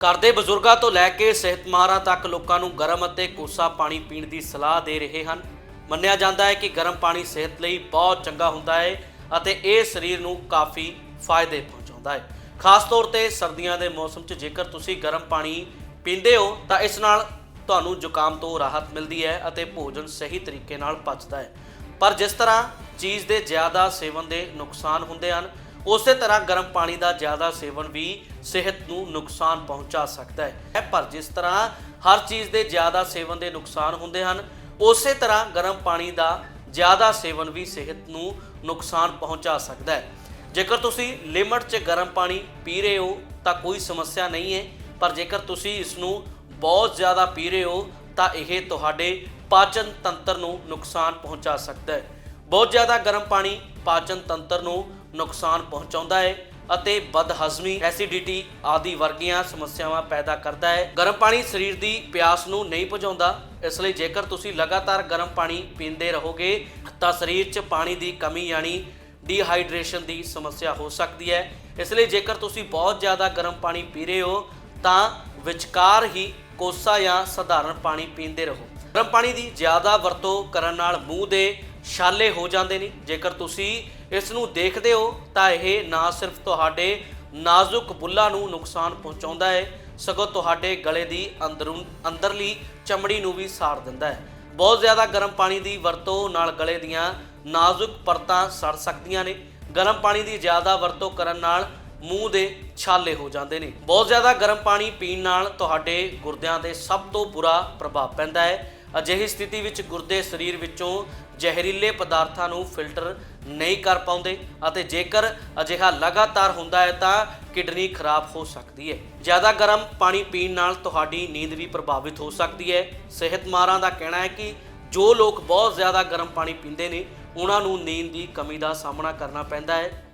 ਘਰ ਦੇ ਬਜ਼ੁਰਗਾਂ ਤੋਂ ਲੈ ਕੇ ਸਿਹਤਮਾਰਾਂ ਤੱਕ ਲੋਕਾਂ ਨੂੰ ਗਰਮ ਅਤੇ ਕੋਸਾ ਪਾਣੀ ਪੀਣ ਦੀ ਸਲਾਹ ਦੇ ਰਹੇ ਹਨ। ਮੰਨਿਆ ਜਾਂਦਾ ਹੈ ਕਿ ਗਰਮ ਪਾਣੀ ਸਿਹਤ ਲਈ ਬਹੁਤ ਚੰਗਾ ਹੁੰਦਾ ਹੈ ਅਤੇ ਇਹ ਸਰੀਰ ਨੂੰ ਕਾਫੀ ਫਾਇਦੇ ਪਹੁੰਚਾਉਂਦਾ ਹੈ। ਖਾਸ ਤੌਰ ਤੇ ਸਰਦੀਆਂ ਦੇ ਮੌਸਮ 'ਚ ਜੇਕਰ ਤੁਸੀਂ ਗਰਮ ਪਾਣੀ ਪੀਂਦੇ ਹੋ ਤਾਂ ਇਸ ਨਾਲ ਤੁਹਾਨੂੰ ਜ਼ੁਕਾਮ ਤੋਂ ਰਾਹਤ ਮਿਲਦੀ ਹੈ ਅਤੇ ਭੋਜਨ ਸਹੀ ਤਰੀਕੇ ਨਾਲ ਪਚਦਾ ਹੈ। ਪਰ ਜਿਸ ਤਰ੍ਹਾਂ ਚੀਜ਼ ਦੇ ਜ਼ਿਆਦਾ ਸੇਵਨ ਦੇ ਨੁਕਸਾਨ ਹੁੰਦੇ ਹਨ ਉਸੇ ਤਰ੍ਹਾਂ ਗਰਮ ਪਾਣੀ ਦਾ ਜ਼ਿਆਦਾ ਸੇਵਨ ਵੀ ਸਿਹਤ ਨੂੰ ਨੁਕਸਾਨ ਪਹੁੰਚਾ ਸਕਦਾ ਹੈ। ਪਰ ਜਿਸ ਤਰ੍ਹਾਂ ਹਰ ਚੀਜ਼ ਦੇ ਜ਼ਿਆਦਾ ਸੇਵਨ ਦੇ ਨੁਕਸਾਨ ਹੁੰਦੇ ਹਨ, ਉਸੇ ਤਰ੍ਹਾਂ ਗਰਮ ਪਾਣੀ ਦਾ ਜ਼ਿਆਦਾ ਸੇਵਨ ਵੀ ਸਿਹਤ ਨੂੰ ਨੁਕਸਾਨ ਪਹੁੰਚਾ ਸਕਦਾ ਹੈ। ਜੇਕਰ ਤੁਸੀਂ ਲਿਮਟ 'ਚ ਗਰਮ ਪਾਣੀ ਪੀ ਰਹੇ ਹੋ, ਤਾਂ ਕੋਈ ਸਮੱਸਿਆ ਨਹੀਂ ਹੈ। ਪਰ ਜੇਕਰ ਤੁਸੀਂ ਇਸ ਨੂੰ ਬਹੁਤ ਜ਼ਿਆਦਾ ਪੀ ਰਹੇ ਹੋ, ਤਾਂ ਇਹ ਤੁਹਾਡੇ ਪਾਚਨ ਤੰਤਰ ਨੂੰ ਨੁਕਸਾਨ ਪਹੁੰਚਾ ਸਕਦਾ ਹੈ। ਬਹੁਤ ਜ਼ਿਆਦਾ ਗਰਮ ਪਾਣੀ ਪਾਚਨ ਤੰਤਰ ਨੂੰ ਨੁਕਸਾਨ ਪਹੁੰਚਾਉਂਦਾ ਹੈ ਅਤੇ ਬਦਹਜ਼ਮੀ, ਐਸਿਡਿਟੀ ਆਦਿ ਵਰਗੀਆਂ ਸਮੱਸਿਆਵਾਂ ਪੈਦਾ ਕਰਦਾ ਹੈ। ਗਰਮ ਪਾਣੀ ਸਰੀਰ ਦੀ ਪਿਆਸ ਨੂੰ ਨਹੀਂ ਬੁਝਾਉਂਦਾ ਇਸ ਲਈ ਜੇਕਰ ਤੁਸੀਂ ਲਗਾਤਾਰ ਗਰਮ ਪਾਣੀ ਪੀਂਦੇ ਰਹੋਗੇ, ਤਾਂ ਸਰੀਰ 'ਚ ਪਾਣੀ ਦੀ ਕਮੀ ਯਾਨੀ ਡੀਹਾਈਡਰੇਸ਼ਨ ਦੀ ਸਮੱਸਿਆ ਹੋ ਸਕਦੀ ਹੈ। ਇਸ ਲਈ ਜੇਕਰ ਤੁਸੀਂ ਬਹੁਤ ਜ਼ਿਆਦਾ ਗਰਮ ਪਾਣੀ ਪੀ ਰਹੇ ਹੋ, ਤਾਂ ਵਿਚਕਾਰ ਹੀ ਕੋਸਾ ਜਾਂ ਸਧਾਰਨ ਪਾਣੀ ਪੀਂਦੇ ਰਹੋ। ਗਰਮ ਪਾਣੀ ਦੀ ਜ਼ਿਆਦਾ ਵਰਤੋਂ ਕਰਨ ਨਾਲ ਮੂੰਹ ਦੇ ਛਾਲੇ ਹੋ ਜਾਂਦੇ ਨੇ। ਜੇਕਰ ਤੁਸੀਂ ਇਸ ਨੂੰ ਦੇਖਦੇ ਹੋ ਤਾਂ ਇਹ ਨਾ ਸਿਰਫ ਤੁਹਾਡੇ ਨਾਜ਼ੁਕ ਬੁੱਲਾਂ ਨੂੰ ਨੁਕਸਾਨ ਪਹੁੰਚਾਉਂਦਾ ਹੈ, ਸਗੋਂ ਤੁਹਾਡੇ ਗਲੇ ਦੀ ਅੰਦਰੂਨ, ਅੰਦਰਲੀ ਚਮੜੀ ਨੂੰ ਵੀ ਸਾੜ ਦਿੰਦਾ ਹੈ। ਬਹੁਤ ਜ਼ਿਆਦਾ ਗਰਮ ਪਾਣੀ ਦੀ ਵਰਤੋਂ ਨਾਲ ਗਲੇ ਦੀਆਂ ਨਾਜ਼ੁਕ ਪਰਤਾਂ ਸੜ ਸਕਦੀਆਂ ਨੇ। ਗਰਮ ਪਾਣੀ ਦੀ ਜ਼ਿਆਦਾ ਵਰਤੋਂ ਕਰਨ ਨਾਲ ਮੂੰਹ ਦੇ ਛਾਲੇ ਹੋ ਜਾਂਦੇ ਨੇ। ਬਹੁਤ ਜ਼ਿਆਦਾ ਗਰਮ ਪਾਣੀ ਪੀਣ ਨਾਲ ਤੁਹਾਡੇ ਗੁਰਦਿਆਂ ਤੇ ਸਭ ਤੋਂ ਬੁਰਾ ਪ੍ਰਭਾਵ ਪੈਂਦਾ ਹੈ। ਅਜਿਹੀ ਸਥਿਤੀ ਵਿੱਚ ਗੁਰਦੇ ਸਰੀਰ ਵਿੱਚੋਂ ਜ਼ਹਿਰੀਲੇ ਪਦਾਰਥਾਂ ਨੂੰ ਫਿਲਟਰ ਨਹੀਂ ਕਰ ਪਾਉਂਦੇ ਅਤੇ ਜੇਕਰ ਅਜਿਹਾ ਲਗਾਤਾਰ ਹੁੰਦਾ ਹੈ ਤਾਂ ਕਿਡਨੀ ਖਰਾਬ ਹੋ ਸਕਦੀ ਹੈ। ਜ਼ਿਆਦਾ ਗਰਮ ਪਾਣੀ ਪੀਣ ਨਾਲ ਤੁਹਾਡੀ ਨੀਂਦ ਵੀ ਪ੍ਰਭਾਵਿਤ ਹੋ ਸਕਦੀ ਹੈ। ਸਿਹਤਮਾਰਾਂ ਦਾ ਕਹਿਣਾ ਹੈ ਕਿ ਜੋ ਲੋਕ ਬਹੁਤ ਜ਼ਿਆਦਾ ਗਰਮ ਪਾਣੀ ਪੀਂਦੇ ਨੇ, ਉਹਨਾਂ ਨੂੰ ਨੀਂਦ ਦੀ ਕਮੀ ਦਾ ਸਾਹਮਣਾ ਕਰਨਾ ਪੈਂਦਾ ਹੈ।